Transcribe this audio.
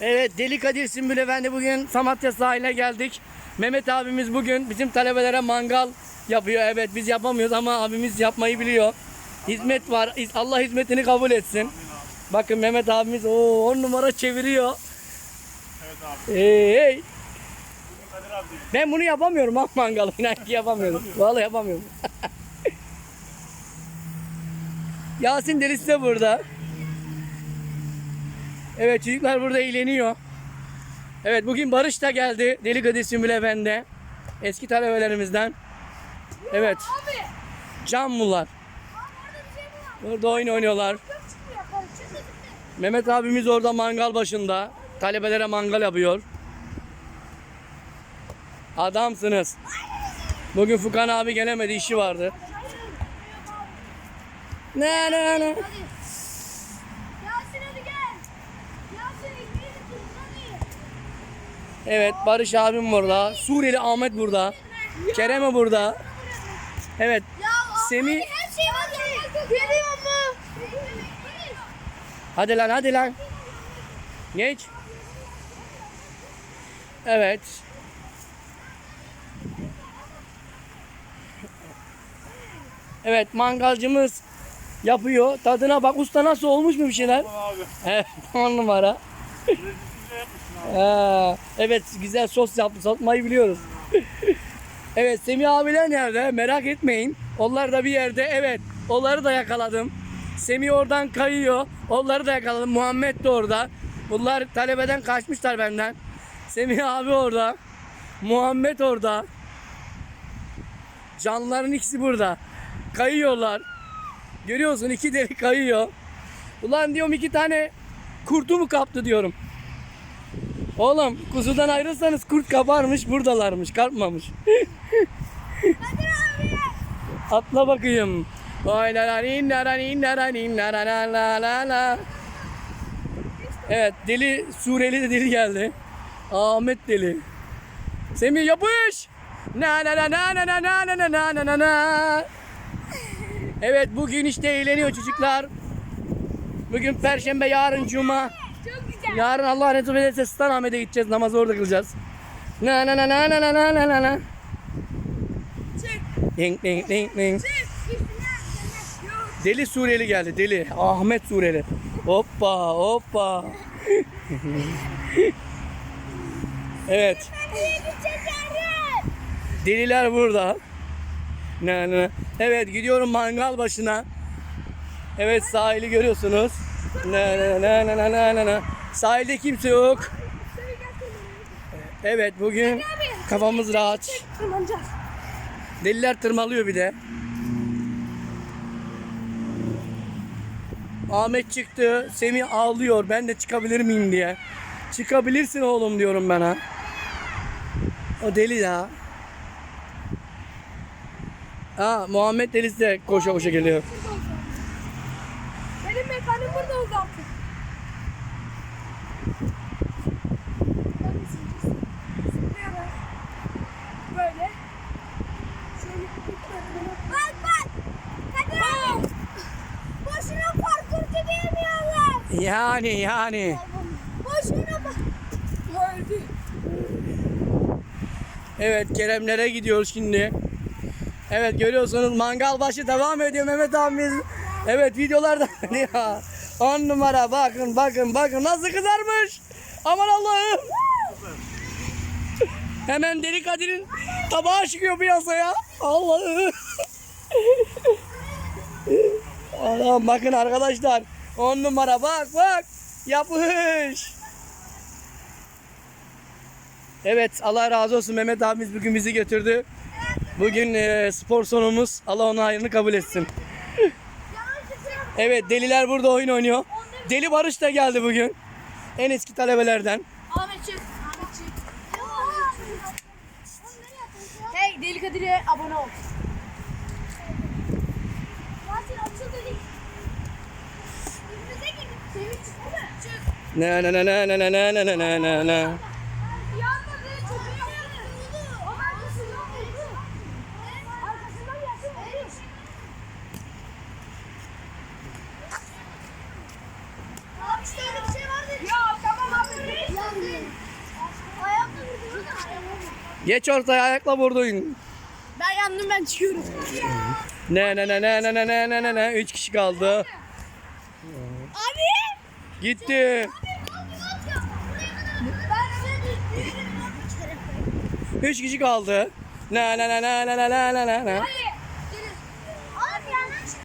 Evet Deli Kadir Sümbül Efendi bugün Samatya sahiline geldik. Mehmet abimiz bugün bizim talebelere mangal yapıyor. Evet biz yapamıyoruz ama abimiz yapmayı biliyor. Hizmet var. Allah hizmetini kabul etsin. Bakın Mehmet abimiz o on numara çeviriyor. Evet abi. Hey. Ben bunu yapamıyorum ha mangalı. İnan ki yapamıyorum. Vallahi yapamıyorum. Yasin delisi de burada. Evet çocuklar burada eğleniyor. Evet bugün Barış da geldi. Deli Kadir Sümbül Efendi. Eski talebelerimizden. Evet. Can bunlar. Burada oyun oynuyorlar. Mehmet abimiz orada mangal başında. Talebelere mangal yapıyor. Adamsınız. Bugün Fukan abi gelemedi işi vardı. Ne ne ne. Hadi. Yasin hadi gel. Yasin ekmeğini tutsan iyi. Evet Barış abim burada. Suriyeli Ahmet burada. Kerem burada. Evet. Semih- şey? Hadi lan hadi lan. Geç. Evet. Evet mangalcımız yapıyor. Tadına bak usta nasıl olmuş mu bir şeyler? Tamam abi. Evet on numara. Ha, evet güzel sos yaptı satmayı biliyoruz. evet Semih abiler nerede? Merak etmeyin. Onlar da bir yerde. Evet onları da yakaladım. Semih oradan kayıyor. Onları da yakaladım. Muhammed de orada. Bunlar talebeden kaçmışlar benden. Semih abi orada. Muhammed orada. Canlıların ikisi burada. Kayıyorlar. Görüyorsun iki deli kayıyor. Ulan diyorum iki tane kurtu mu kaptı diyorum. Oğlum kuzudan ayrılsanız kurt kabarmış buradalarmış kalkmamış. Atla bakayım. Evet deli Sureli de deli geldi. Ahmet deli. Semih yapış. Na. Evet bugün işte eğleniyor çocuklar. Bugün perşembe yarın cuma. Yarın Allah nasip ederse Sultanahmet'e gideceğiz. Namazı orada kılacağız. Na na na na na na na na na. Ding ding ding ding. Deli Suriyeli geldi. Deli. Ahmet Suriyeli. Hoppa hoppa. evet. Deliler burada. Na na. Evet gidiyorum mangal başına. Evet sahili görüyorsunuz. Na na na na na na na. Sahilde kimse yok. Evet bugün kafamız rahat. Deliler tırmalıyor bir de. Ahmet çıktı. Semih ağlıyor. Ben de çıkabilir miyim diye. Çıkabilirsin oğlum diyorum ben ha. O deli ya. Ha Muhammed delisi de koşa koşa geliyor. Yani yani. Boşuna bak. Evet Keremlere gidiyoruz şimdi. Evet görüyorsunuz mangal başı devam ediyor Mehmet abimiz. Evet videolarda ya. On numara bakın bakın bakın nasıl kızarmış. Aman Allah'ım. Hemen Deli Kadir'in tabağı çıkıyor piyasaya. Allah'ım. Allah'ım bakın arkadaşlar. On numara bak bak. Yapış. Evet Allah razı olsun Mehmet abimiz bugün bizi götürdü. Bugün e, spor sonumuz. Allah onun hayrını kabul etsin. Evet deliler burada oyun oynuyor. Deli Barış da geldi bugün. En eski talebelerden. Ahmet. Hey Deli Kadir'e abone ol. Na na na na na na na na na na na. Geç ortaya ayakla vurdun. Ben yandım ben çıkıyorum. Ne ne ne ne ne ne ne ne ne ne üç kişi kaldı. Abi. Gitti. Üç kişi kaldı. Na na na na na na na na.